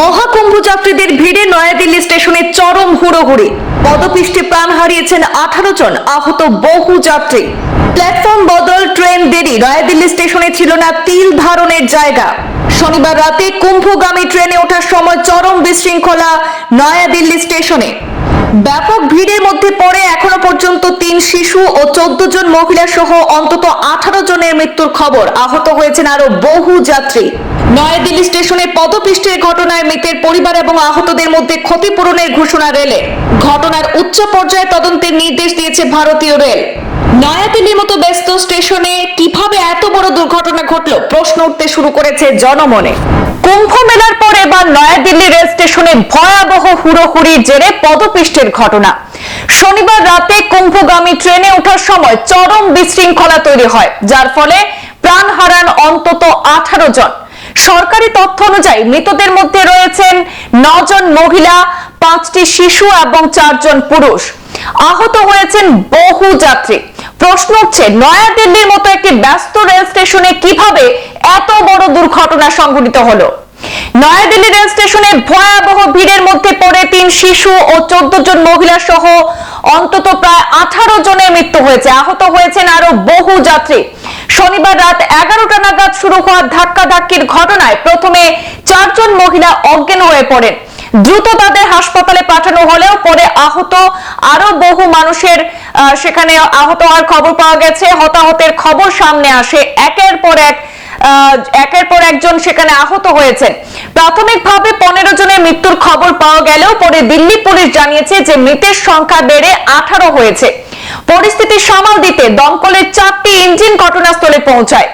মহাকুম্ভ যাত্রীদের ভিড়ে নয়াদিল্লি স্টেশনে চরম হুড়োহুড়ি। পদপিষ্টে প্রাণ হারিয়েছেন আঠারো জন আহত বহু যাত্রী। প্ল্যাটফর্ম বদল, ট্রেন দেরি, নয়াদিল্লি স্টেশনে ছিল না তিল ধারণের জায়গা। শনিবার রাতে কুম্ভগামী ট্রেনে ওঠার সময় চরম বিশৃঙ্খলা নয়াদিল্লি স্টেশনে। ব্যাপক ভিড়ের মধ্যে পড়ে এখনও পর্যন্ত তিন শিশু ও চোদ্দ জন মহিলা সহ অন্তত আঠারো জনের মৃত্যুর খবর। আহত হয়েছেন আরও বহু যাত্রী। নয়াদিল্লি স্টেশনে পদপিষ্টের ঘটনায় মৃতের পরিবার এবং আহতদের মধ্যে ক্ষতিপূরণের ঘোষণা রেলে। ঘটনার উচ্চ পর্যায়ে তদন্তের নির্দেশ দিয়েছে ভারতীয় রেল। নয়াদিল্লির মতো ব্যস্ত স্টেশনে কীভাবে এত বড় দুর্ঘটনা ঘটলো, প্রশ্ন উঠতে শুরু করেছে জনমনে। কুম্ভ মেলার পর এবার নয়াদিল্লি রেল স্টেশনে ভয়াবহ হুড়োহুড়ির জেরে পদপিষ্টের ঘটনা। শনিবার রাতে কুম্ভগামী ট্রেনে ওঠার সময় চরম বিশৃঙ্খলা তৈরি হয়, যার ফলে প্রাণ হারান অন্তত আঠারো জন। সরকারি তথ্য অনুযায়ী মৃতদের মধ্যে রয়েছেন নজন মহিলা, পাঁচটি শিশু এবং চারজন পুরুষ। আহত হয়েছেন বহু যাত্রী। প্রশ্ন উঠছে, নয়াদিল্লির মতো একটি ব্যস্ত রেল স্টেশনে কীভাবে এত বড় দুর্ঘটনা সংঘটিত হলো? নয়াদিল্লি রেল স্টেশনে ভয়াবহ ভিড়ের মধ্যে পড়ে তিন শিশু ও চোদ্দ জন মহিলা সহ অন্তত প্রায় আঠারো জনের মৃত্যু হয়েছে। আহত হয়েছেন আরও বহু যাত্রী। শনিবার রাত এগারোটা নাগাদ শুরু হওয়া ধাক্কা ধাক্কির ঘটনায় প্রথমে চারজন মহিলা অজ্ঞান হয়ে পড়েন। দ্রুত তাদের হাসপাতালে পাঠানো হলেও পরে আহত আরও বহু মানুষের সেখানে আহত হওয়ার খবর পাওয়া গেছে। হতাহতের খবর সামনে আসে। একের পর এক একের পর একজন সেখানে আহত হয়েছেন। প্রাথমিকভাবে পনেরো জনের মৃত্যুর খবর পাওয়া গেলেও পরে দিল্লি পুলিশ জানিয়েছে যে মৃতের সংখ্যা বেড়ে আঠারো হয়েছে। পরিস্থিতি সামাল দিতে দমকলের চারটি ইঞ্জিন ঘটনাস্থলে পৌঁছায়।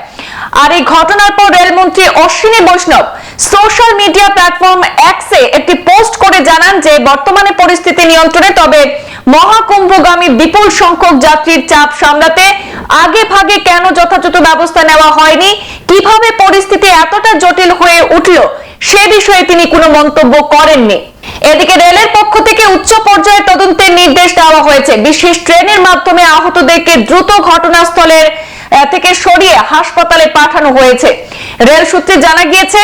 আর এই ঘটনার পর রেলমন্ত্রী অশ্বিনী বৈষ্ণব সোশ্যাল মিডিয়া প্ল্যাটফর্ম এক্সে একটি পোস্ট করে জানান যে, বর্তমানে পরিস্থিতি নিয়ন্ত্রণে, তবে মহাকুম্ভগামী বিপুল সংখ্যক যাত্রীর চাপ সামলাতে আগে ভাগে কেন যথাযথ ব্যবস্থা নেওয়া হয়নি, কীভাবে পরিস্থিতি এতটা জটিল হয়ে উঠল, সে বিষয়ে তিনি কোনো মন্তব্য করেননি। এদিকে রেলের পক্ষ থেকে উচ্চ পর্যায়ের তদন্তের নির্দেশ দেওয়া হয়েছে। বিশেষ ট্রেনের মাধ্যমে আহতদেরকে দ্রুত ঘটনাস্থলের থেকে সরিয়ে হাসপাতালে পাঠানো হয়েছে। রেল সূত্রে জানা গিয়েছে,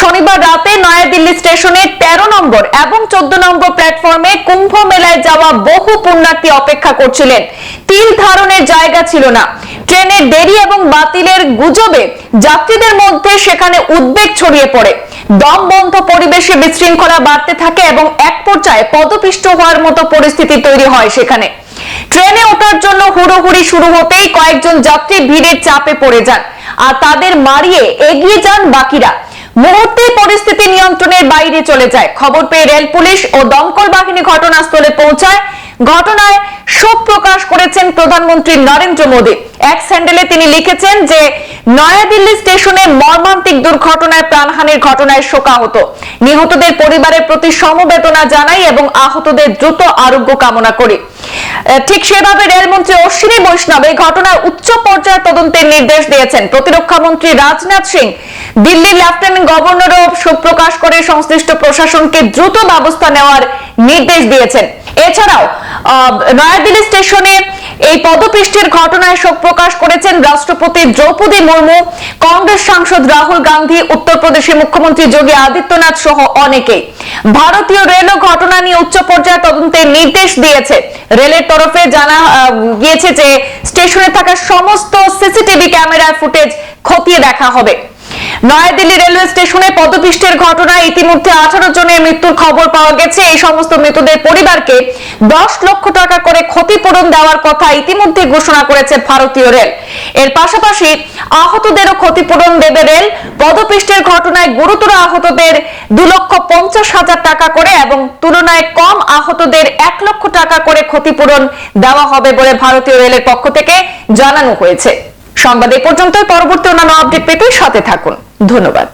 শনিবার রাতে নয়াদিল্লি স্টেশনে তেরো নম্বর এবং চোদ্দ নম্বর প্ল্যাটফর্মে কুম্ভ মেলায় যাওয়া বহু পুণ্যার্থী অপেক্ষা করছিলেন। তিল ধারণের জায়গা ছিল না। ট্রেনের দেরি এবং বাতিলের গুজবে যাত্রীদের মধ্যে সেখানে উদ্বেগ ছড়িয়ে পড়ে। দম বন্ধ পরিবেশে বিশৃঙ্খলা বাড়তে থাকে এবং এক পর্যায়ে পদপিষ্ট হওয়ার মতো পরিস্থিতি তৈরি হয় সেখানে। ট্রেনে ওঠার জন্য হুড়োহুড়ি শুরু হতেই কয়েকজন যাত্রী ভিড়ের চাপে পড়ে যান আর তাদের মারিয়ে এগিয়ে যান বাকিরা। মুহূর্তে পরিস্থিতি নিয়ন্ত্রণের বাইরে চলে যায়। খবর পেয়ে রেল পুলিশ ও দমকল বাহিনী ঘটনাস্থলে পৌঁছায়। ঘটনায় শোক প্রকাশ করেছেন প্রধানমন্ত্রী নরেন্দ্র মোদী। এক স্যান্ডেলে তিনি লিখেছেন যে, নয়াদিল্লি স্টেশনে মর্মান্তিক দুর্ঘটনায় প্রাণহানির ঘটনায় শোকাহত। নিহতদের পরিবারের প্রতি সমবেদনা জানাই এবং আহতদের দ্রুত আরোগ্য কামনা করি। ঠিক সেভাবে রেলমন্ত্রী অশ্বিনী বৈষ্ণব এই ঘটনার উচ্চ পর্যায়ে তদন্তের নির্দেশ দিয়েছেন। প্রতিরক্ষা মন্ত্রী রাজনাথ সিং দিল্লির লেফটেন্যান্ট গভর্নরও শোক প্রকাশ করে সংশ্লিষ্ট প্রশাসনকে দ্রুত ব্যবস্থা নেওয়ার নির্দেশ দিয়েছেন। এছাড়াও নয়াদিল্লি স্টেশনে এই পদপৃষ্ঠের ঘটনায় শোক প্রকাশ করেছেন রাষ্ট্রপতি দ্রৌপদী মুর্মু, কংগ্রেস সাংসদ রাহুল গান্ধী, উত্তরপ্রদেশের মুখ্যমন্ত্রী যোগী আদিত্যনাথ সহ অনেকেই। ভারতীয় রেলও ঘটনা নিয়ে উচ্চ পর্যায়ে তদন্তের নির্দেশ দিয়েছে। রেলের তরফে জানা গিয়েছে যে স্টেশনে থাকা সমস্ত সিসিটিভি ক্যামেরার ফুটেজ খতিয়ে দেখা হবে। নয়াদিল্লি রেলওয়ে স্টেশনে পদপিষ্টের ঘটনায় ইতিমধ্যে আঠারো জনের মৃত্যুর খবর পাওয়া গেছে। এই সমস্ত মৃতদের পরিবারকে দশ লক্ষ টাকা করে ক্ষতিপূরণ দেওয়ার কথা ইতিমধ্যে ঘোষণা করেছে ভারতীয় রেল। এর পাশাপাশি আহতদেরও ক্ষতিপূরণ দেবে রেল। পদপিষ্টের ঘটনায় গুরুতর আহতদের দু লক্ষ পঞ্চাশ হাজার টাকা করে এবং তুলনায় কম আহতদের এক লক্ষ টাকা করে ক্ষতিপূরণ দেওয়া হবে বলে ভারতীয় রেলের পক্ষ থেকে জানানো হয়েছে। সংবাদ এ পর্যন্তই। পরবর্তী অন্যান্য আপডেট পেতে সাথে থাকুন। ধন্যবাদ।